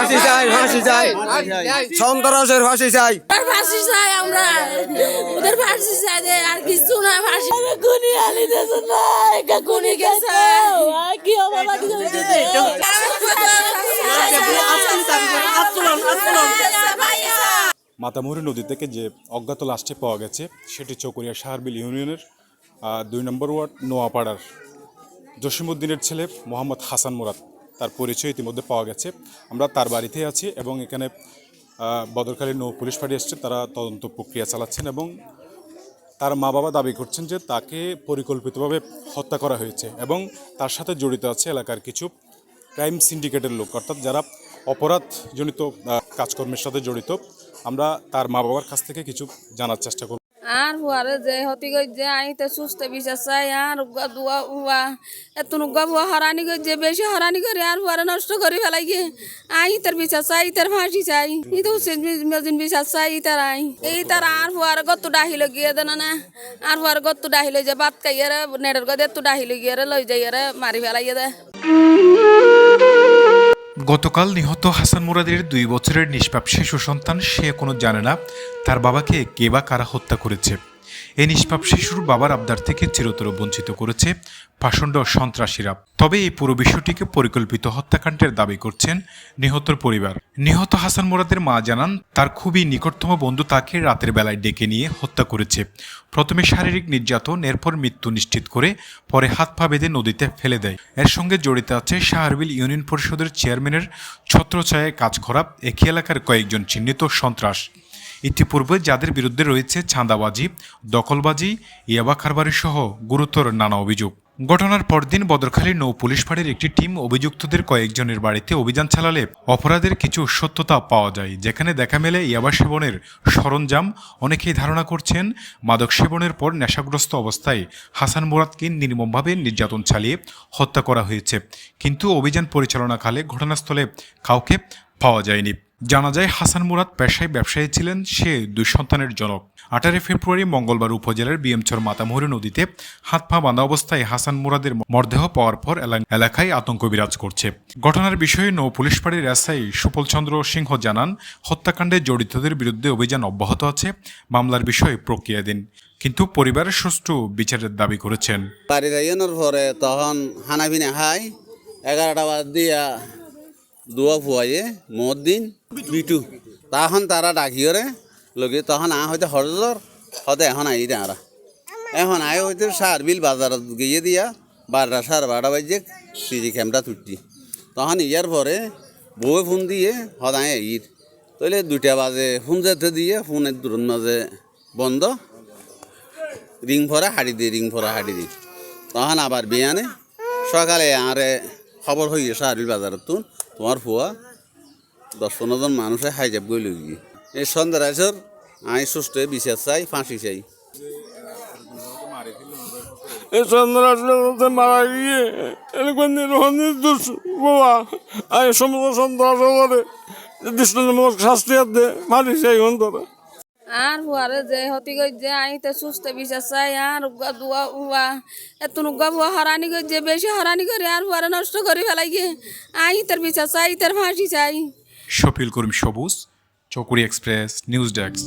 ফাঁসি চাই ফাঁসি চাই সন্ত্রাসের ফাঁসি চাই ফাঁসি চাই আমরা ওদের ফাঁসি চাই আর কিছু না ফাঁসি গুনি আলি দেশ না একা গুনি গেছে আর কি হবে বাকি মাতামুহুরি নদী থেকে যে অজ্ঞাত লাশটি পাওয়া গেছে সেটি চকরিয়া সাহারবিল ইউনিয়নের দুই নম্বর ওয়ার্ড নোয়াপাড়ার জসিমুদ্দিনের ছেলে মোহাম্মদ হাসান মুরাদ তার পরিচয় ইতিমধ্যে পাওয়া গেছে। আমরা তার বাড়িতেই আছি এবং এখানে বদরখালী নৌ পুলিশ ফাঁড়ি এসছে, তারা তদন্ত প্রক্রিয়া চালাচ্ছেন এবং তার মা বাবা দাবি করছেন যে তাকে পরিকল্পিতভাবে হত্যা করা হয়েছে এবং তার সাথে জড়িত আছে এলাকার কিছু ক্রাইম সিন্ডিকেটের লোক, অর্থাৎ যারা অপরাধজনিত কাজকর্মের সাথে জড়িত। আমরা তার মা বাবার কাছ থেকে কিছু জানার চেষ্টা করব। আর হুয়ারে যে হতি গই যে আইতে সুস্থ বিচার চাই আর উগা দুয়া উয়া এত নুগা বুয়া হরানি গই, যে বেশি হরানি করে আর হুয়ারে নষ্ট করে ফেলাই গিয়ে। আই তার বিচার চাই তার ফাঁসি চাই। ই তো মেজিন বিচার চাই তার আই। এই তার আর হুয়ারে গত ডাহিল গিয়ে দেন না। আর হুয়ারে গত ডাহিল যে বাত খাইয়ারে নেড়ের গদে এত ডাহিল গিয়ে লই যাইয়ারে মারি ফেলাই দে। গতকাল নিহত হাসান মুরাদের দুই বছরের নিষ্পাপ শিশু সন্তান সে কোনো জানে না। তার বাবাকে কে বা কারা হত্যা করেছে? এই নিষ্পাপ শিশুর বাবার আবদার থেকে চিরতর বঞ্চিত করেছে পাষণ্ড সন্ত্রাসীরা। তবে এই পুরো বিষয়টিকে পরিকল্পিত হত্যাকাণ্ডের দাবি করছেন নিহতর পরিবার। নিহত হাসান মোরাদের মা জানান, তার খুবই নিকটতম বন্ধু তাকে রাতের বেলায় ডেকে নিয়ে হত্যা করেছে। প্রথমে শারীরিক নির্যাতন, এরপর মৃত্যু নিশ্চিত করে পরে হাত পা বেঁধে নদীতে ফেলে দেয়। এর সঙ্গে জড়িত আছে শাহরবিল ইউনিয়ন পরিষদের চেয়ারম্যানের ছত্রছায়ায় কাজ করা একই এলাকার কয়েকজন চিহ্নিত সন্ত্রাস। ইতিপূর্বে যাদের বিরুদ্ধে রয়েছে ছাঁদাবাজি দখলবাজি, ইয়াবা কারবারি সহ গুরুতর নানা অভিযোগ। ঘটনার পরদিন বদরখালী নৌ পুলিশ ফাঁড়ির একটি টিম অভিযুক্তদের কয়েকজনের বাড়িতে অভিযান চালালে অপরাধের কিছু সত্যতা পাওয়া যায়, যেখানে দেখা মেলে ইয়াবা সেবনের সরঞ্জাম। অনেকেই ধারণা করছেন, মাদক সেবনের পর নেশাগ্রস্ত অবস্থায় হাসান মুরাদকে নির্মমভাবে নির্যাতন চালিয়ে হত্যা করা হয়েছে। কিন্তু অভিযান পরিচালনাকালে ঘটনাস্থলে কাউকে পাওয়া যায়নি। জানা যায়, হাসান মুরাদ পেশায় ব্যবসায়ী ছিলেন, সে দুই সন্তানের জনক। আঠারোই ফেব্রুয়ারি মঙ্গলবার উপজেলার বিএমচর মাতামুহুরি নদীতে হাত পা বাঁধা অবস্থায় হাসান মুরাদের মরদেহ পাওয়ার পর এলাকায় আতঙ্ক বিরাজ করছে। ঘটনার বিষয়ে নৌ পুলিশ ফাঁড়ির এসআই সুপল চন্দ্র সিংহ জানান, হত্যাকাণ্ডে জড়িতদের বিরুদ্ধে অভিযান অব্যাহত আছে, মামলার বিষয়ে প্রক্রিয়াধীন কিন্তু পরিবারের সুষ্ঠু বিচারের দাবি করেছেন। তখন খানা পিনা খাই এগারোটা বাদ দিয়া দুয়া ফুয়াইয়ে মদ দিন। বিটু। তখন তারা ডাকিওরে লগে তখন আ হয়তো হরজর হতে এখন আই আরা এখন আয় হয়তো সার বিল বাজারত গিয়ে দিয়া বারোটা সাড়ে বারোটা বাজে সিজি ক্যামেরা তুটি। তখন ইয়ার পরে বউয়ে ফোন দিয়ে সদায় আইর তইলে দুইটা বাজে ফোন যেতে দিয়ে ফোনের দূরের মাঝে বন্ধ। রিং ভরা হাড়ি দিই রিং ভরা হাড়ি দিই তখন আবার বিয়ানে সকালে আরে খবর হয়ে গেছে আরবি বাজারের তো তোমার ফুয়া, দশ পনেরো জন মানুষে হাইজাব গই লই এই সন্ধ্যারাইছর আই সুস্থ বিশেষ চাই, ফাঁসি চাই। এই সন্ত্রাসে মারা গিয়ে এরকম নির্বাহী নির্দোষ বাবা। আর সমস্ত সন্ত্রাস করে দৃষ্টান্তমূলক শাস্তি দে মারি সেই অন্তরে। আর হুয়ারে যে হতি গই যে আইতে সুস্থ বিচার চাই আর দুয়া উয়া। এত নুগা বুয়া হরানি গই, যে বেশি হরানি করে, আর হুয়ারে নষ্ট করি ফেলাই গিয়ে আই বিশ্বাস চাই তার ফাঁসি চাই। শফিল করিম সবুজ, চকুরি এক্সপ্রেস, নিউজ ডেস্ক।